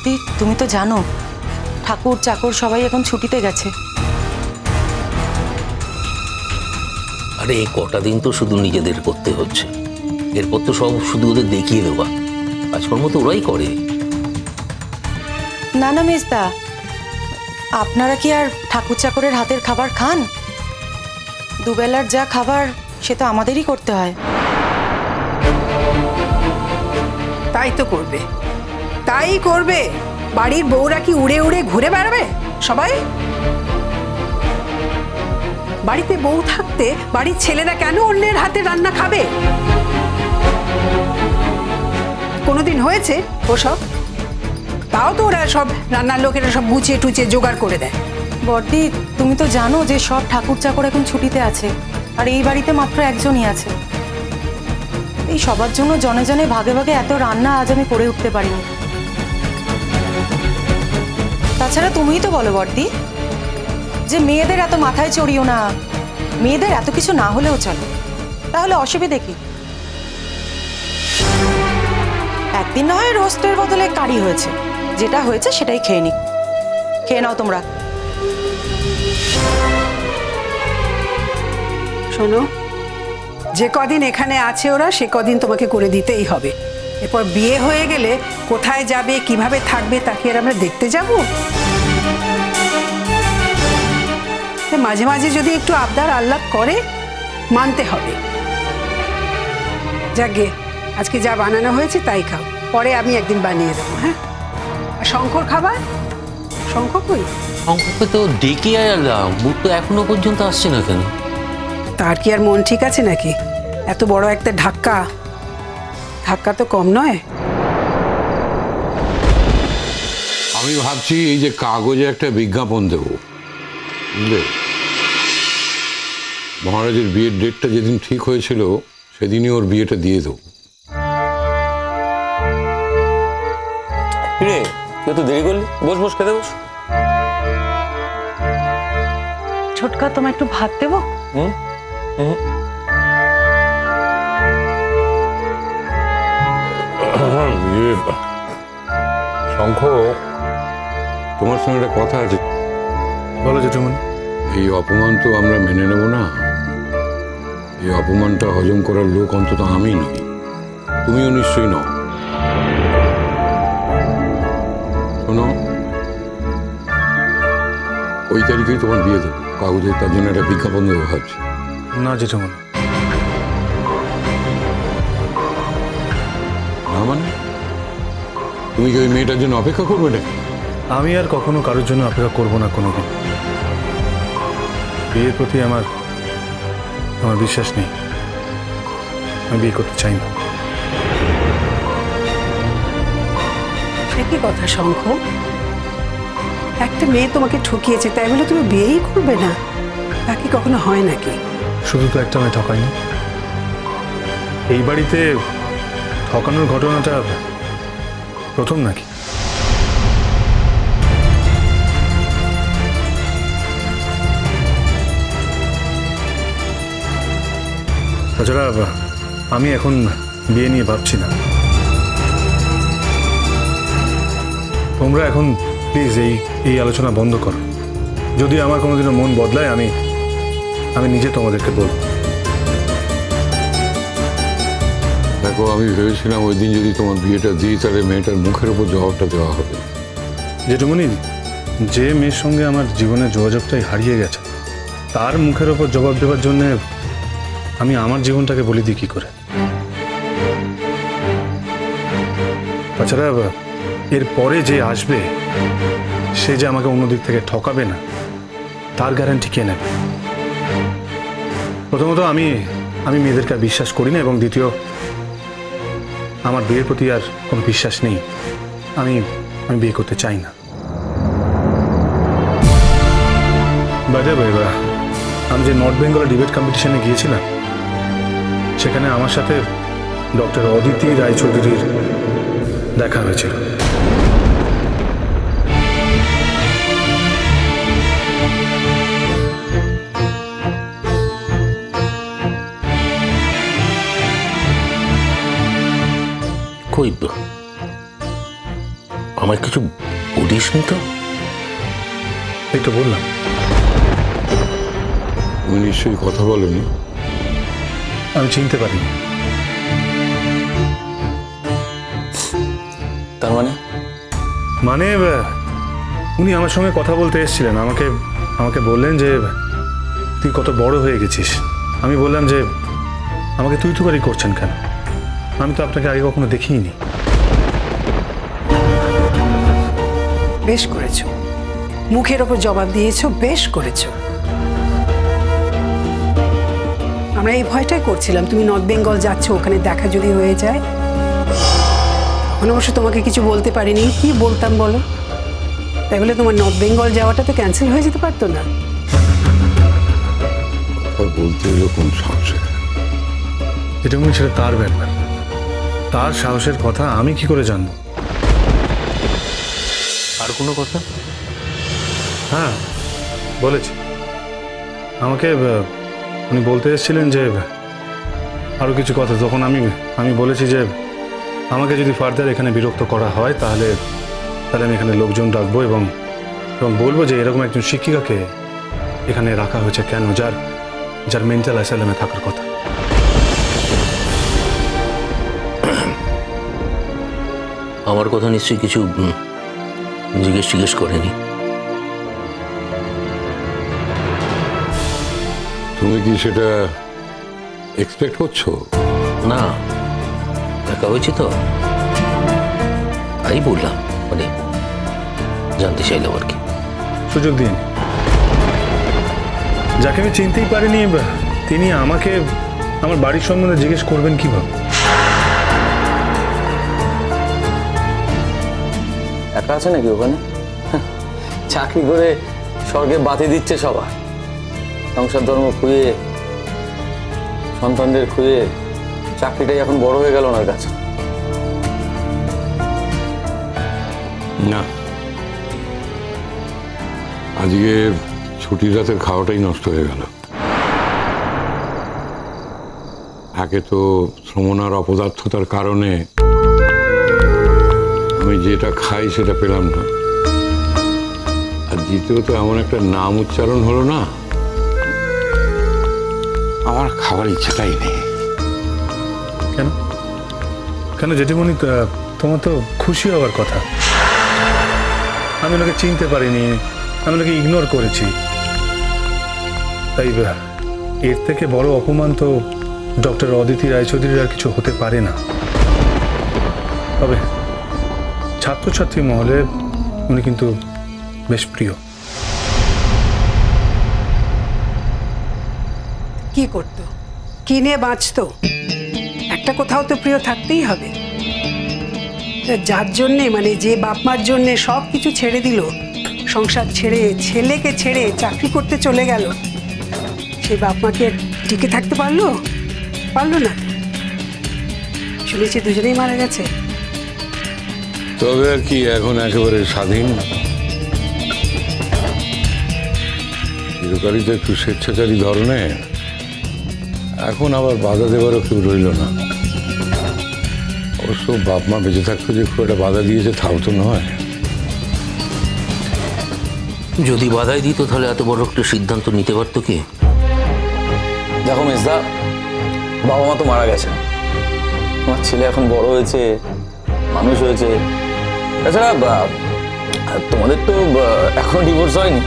বর্দি তুমি তো জানো ঠাকুর চাকর সবাই এখন ছুটিতে গেছে। আরে এই কটা দিন তো শুধু নিজেদের করতে হচ্ছে। এরপর তো সব শুধু ওদের দেখিয়ে দেওয়া। কাজকর্ম তো ওরাই করে। না না মেজদা আপনারা কি আর ঠাকুর চাকরের হাতের খাবার খান? দুবেলার যা খাবার সে তো আমাদেরই করতে হয়। তাই তো করবে। তাই করবে। বাড়ির বউরা কি উড়ে উড়ে ঘুরে বেড়াবে? সবাই? বাড়িতে বউ থাকতে বাড়ির ছেলেরা কেন অন্যের হাতে রান্না খাবে? কোনোদিন হয়েছে ওসব? তাও তো ওরা সব রান্নার লোকেরা সব গুছিয়ে টুচিয়ে জোগাড় করে দেয়। বর্দি, তুমি তো জানো যে সব ঠাকুর চাকর এখন ছুটিতে আছে, আর এই বাড়িতে মাত্র একজনই আছে। এই সবার জন্য জনে জনে ভাগে ভাগে এত রান্না আজ আমি করে উঠতে পারিনি। তাছাড়া তুমিই তো বলো বর্দি, যে মেয়েদের এত মাথায় চড়িও না, মেয়েদের এত কিছু না হলেও চলো, তাহলে অসুবিধে কি? একদিন না হয় রোস্টের বদলে কারি হয়েছে, যেটা হয়েছে সেটাই খেয়ে নি খেয়ে নাও তোমরা। শোনো, যে কদিন এখানে আছে ওরা, সে কদিন তোমাকে করে দিতেই হবে। এরপর বিয়ে হয়ে গেলে কোথায় যাবে কীভাবে থাকবে তাকে আর আমরা দেখতে যাব? মাঝে মাঝে যদি একটু আবদার আহ্লাদ করে মানতে হবে। যাকে আজকে যা বানানো হয়েছে তাই খাও। পরে আমি একদিন বানিয়ে দেবো হ্যাঁ? আর শঙ্কর খাবার? শঙ্খ কই? শঙ্করকে তো ডেকে এলাম বুট তো এখনও পর্যন্ত আসছে না কেন? তার কি আর মন ঠিক আছে নাকি? এত বড় একটা ধাক্কা। ধাক্কা তো কম নয়। আমি ভাবছি এই যে কাগজে একটা বিজ্ঞাপন দেব। বুঝলে? মহারাজের বিয়ের ডেটটা যেদিন ঠিক হয়েছিল সেদিনই ওর বিয়েটা দিয়ে দেবো। রে তুই তো দেরি করলি। বস বস খেতে বস। ছোটকা তোমায় একটু ভাত দেবো? ইয়ে, শঙ্খ তোমার সঙ্গে একটা কথা আছে। বলো জেঠুমনি। এই অপমান তো আমরা মেনে নেব না। এই অপমানটা হজম করার লোক অন্তত আমি নই। তুমিও নিশ্চয়ই নও। শোনো ওই তারিখেই তোমার বিয়ে দেবো। কাগজে তার জন্য একটা বিজ্ঞাপন দেবো ভাবছি। না জেঠুমনি। তুমি কি ওই মেয়েটার জন্য অপেক্ষা করবে নাকি? আমি আর কখনো কারোর জন্য অপেক্ষা করব না কোনোদিন। বিয়ের প্রতি আমার আমার বিশ্বাস নেই। আমি বিয়ে করতে চাই না। সে কি কথা শঙ্খ। একটা মেয়ে তোমাকে ঠকিয়েছে তাই বলে তুমি বিয়েই করবে না? তা কি কখনো হয় নাকি? শুধু তো একটা আমি ঠকাইনি এই বাড়িতে ঠকানোর ঘটনাটা প্রথম নাকি? তাছাড়া, আমি এখন বিয়ে নিয়ে ভাবছি না। তোমরা এখন প্লিজ এই এই আলোচনা বন্ধ করো। যদি আমার কোনোদিনও মন বদলায়, আমি আমি নিজে তোমাদেরকে বলব। দেখো, আমি ভেবেছিলাম ওই দিন যদি তোমার বিয়েটা দিই, তাহলে মেয়েটার মুখের উপর জবাবটা দেওয়া হবে। যেটুকুনি যে মেয়ের সঙ্গে আমার জীবনের যোগাযোগটাই হারিয়ে গেছে, তার মুখের ওপর জবাব দেওয়ার জন্যে আমি আমার জীবনটাকে বলি দিই কী করে? তাছাড়া, এর পরে যে আসবে, সে যে আমাকে অন্য দিক থেকে ঠকাবে না, তার গ্যারান্টি কে নেবে? প্রথমত আমি আমি মেয়েদেরকে বিশ্বাস করি না, এবং দ্বিতীয় আমার বিয়ের প্রতি আর কোনো বিশ্বাস নেই। আমি আমি বিয়ে করতে চাই না। বাইরে বাইবা আমি যে নর্থ বেঙ্গল ডিবেট কম্পিটিশনে গিয়েছিলাম, সেখানে আমার সাথে ডক্টর অদিতি রায়চৌধুরীর দেখা হয়েছিল। কই আমার আমার কিছু বলিস নি তো? এই তো বললাম। তুমি নিশ্চয়ই কথা বলনি। আমি চিনতে পারিনি। তার মানে? মানে উনি আমার সঙ্গে কথা বলতে এসেছিলেন। আমাকে আমাকে বললেন যে তুই কত বড় হয়ে গেছিস। আমি বললাম যে আমাকে তুই তুকারি করছেন কেন? আমি তো আপনাকে আগে কখনো দেখিনি। বেশ করেছ। মুখের ওপর জবাব দিয়েছ বেশ করেছ। আমরা এই ভয়টাই করছিলাম তুমি নর্থ বেঙ্গল যাচ্ছ ওখানে দেখা যদি হয়ে যায়। তখন অবশ্য তোমাকে কিছু বলতে পারিনি। কি বলতাম বলো? তাই বলে তোমার নর্থ বেঙ্গল যাওয়াটা তো ক্যান্সেল হয়ে যেতে পারতো না। বলতে কোন সাহসে এটা উনি সেটা তার ব্যাপার? তার সাহসের কথা আমি কি করে জানব? আর কোনো কথা? হ্যাঁ বলেছি। আমাকে উনি বলতে এসেছিলেন যে আরও কিছু কথা। তখন আমি আমি বলেছি যে আমাকে যদি ফার্দার এখানে বিরক্ত করা হয় তাহলে তাহলে আমি এখানে লোকজন রাখব এবং এবং বলব যে এরকম একজন শিক্ষিকাকে এখানে রাখা হয়েছে কেন যার যার মেন্টাল অ্যাসাইলামে থাকার কথা। আমার কথা নিশ্চয়ই কিছু জিজ্ঞেস জিজ্ঞেস করেনি। তুমি কি সেটা এক্সপেক্ট করছ? না দেখা হয়েছে তো। তাই বললাম মানে জানতে চাইলাম আর কি। সুযোগ দিন। যাকে আমি চিনতেই পারিনি তিনি আমাকে আমার বাড়ির সম্বন্ধে জিজ্ঞেস করবেন কীভাবে? একা আছে নাকি ওখানে? চাকরি করে স্বর্গে বাতি দিচ্ছে সবার সংসার ধর্ম খুঁয়ে, সন্তানদের খুঁয়ে চাকরিটাই এখন বড় হয়ে গেল ওনার কাছে। না। আজকে ছুটির রাতের খাওয়াটাই নষ্ট হয়ে গেল। একে তো শ্রমণার অপদার্থতার কারণে যেটা খাই সেটা পেলাম না। আর দ্বিতীয়ত এমন একটা নাম উচ্চারণ হলো না, আমার খাবার ইচ্ছাটাই নেই। কেন? কেন জেঠিমণি তোমার তো খুশি হওয়ার কথা। আমি ওনাকে চিনতে পারিনি, আমি ওনাকে ইগনোর করেছি। তাই এর থেকে বড় অপমান তো ডক্টর অদিতি রায়চৌধুরীর আর কিছু হতে পারে না। তবে ছাত্রছাত্রী মহলে উনি কিন্তু বেশ প্রিয়। কি করতো? কিনে বাঁচতো? একটা কোথাও তো প্রিয় থাকতেই হবে। যার জন্যে মানে যে বাপ মার জন্যে সব কিছু ছেড়ে দিল, সংসার ছেড়ে, ছেলেকে ছেড়ে চাকরি করতে চলে গেল, সেই বাপ মাকে টিকে থাকতে পারল? পারল না। শুনেছি দুজনেই মারা গেছে। তবে আর কি এখন একেবারে স্বাধীন। চিরকালই তো একটু স্বেচ্ছাচারী ধরনের এখন আবার বাধা দেওয়ারও কেউ রইল না। অবশ্য বাপ মা বেঁচে থাকতো যে খুব একটা বাধা দিয়েছে তাও তো নয়। যদি বাধাই দিত তাহলে এত বড় একটা সিদ্ধান্ত নিতে পারতো কি? দেখো মেজদা বাবা মা তো মারা গেছেন। আমার ছেলে এখন বড় হয়েছে মানুষ হয়েছে। তাছাড়া তোমাদের তো এখনও ডিভোর্স হয়নি।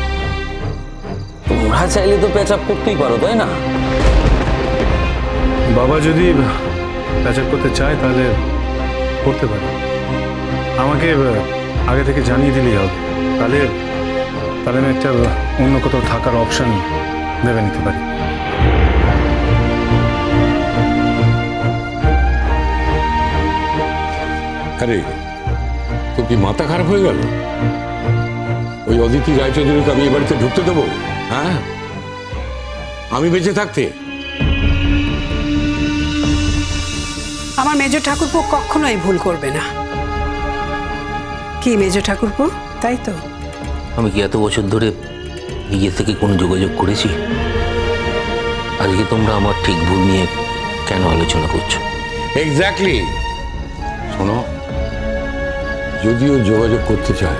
তোমরা চাইলে তো প্যাচ আপ করতেই পারো তাই না? বাবা যদি প্যাচ করতে চায় তাহলে করতে পারে। আমাকে আগে থেকে জানিয়ে দিলেই হবে। তাহলে তাহলে আমি একটা অন্য কোথাও থাকার অপশন ভেবে নিতে পারি। আরে তো কি মাথা খারাপ হয়ে গেল? ওই অদিতি রায়চৌধুরীকে আমি এ বাড়িতে ঢুকতে দেবো? হ্যাঁ? আমি বেঁচে থাকতে? আমার মেজ ঠাকুরপো কখনোই ভুল করবে না। কি মেজ ঠাকুরপো? তাই তো। আমি কি এত বছর ধরে নিজে থেকে কোনো যোগাযোগ করেছি? আজকে তোমরা আমার ঠিক ভুল নিয়ে কেন আলোচনা করছ? এক্স্যাক্টলি শোনো যদিও যোগাযোগ করতে চায়।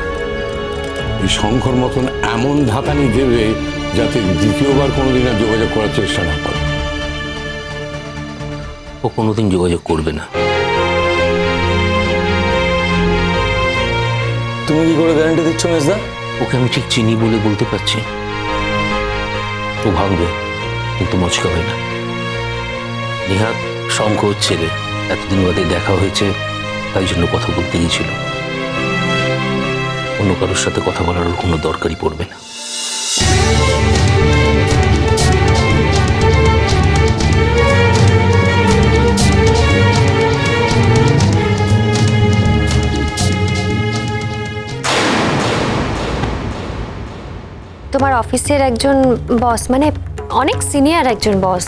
এই শঙ্কর মতন এমন ধাতানি দেবে যাতে দ্বিতীয়বার কোনোদিন আর যোগাযোগ করার চেষ্টা না করে। ও কোনোদিন যোগাযোগ করবে না। তুমি কি করে গ্যারান্টি দিচ্ছ মেজদা? ওকে আমি ঠিক চিনি বলে বলতে পারছি। ও ভাঙবে কিন্তু মচকাবে না। নিহাত শঙ্কর ছেলে এতদিন বাদে দেখা হয়েছে তাই জন্য কথা বলতে গিয়েছিল। অন্য কারোর সাথে কথা বলার ওর কোনো দরকারই পড়বে না। তোমার অফিসের একজন বস মানে অনেক সিনিয়র একজন বস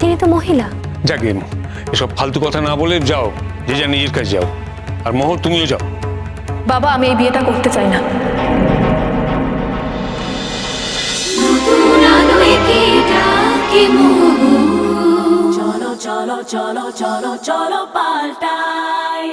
তিনি তো মহিলা। যাকে এসব ফালতু কথা না বলে যাও যে যা নিজের কাছে যাও। আর মোহর তুমিও যাও। বাবা আমি এই বিয়েটা করতে চাই না। চলো চলো চলো চলো চলো পাল্টাই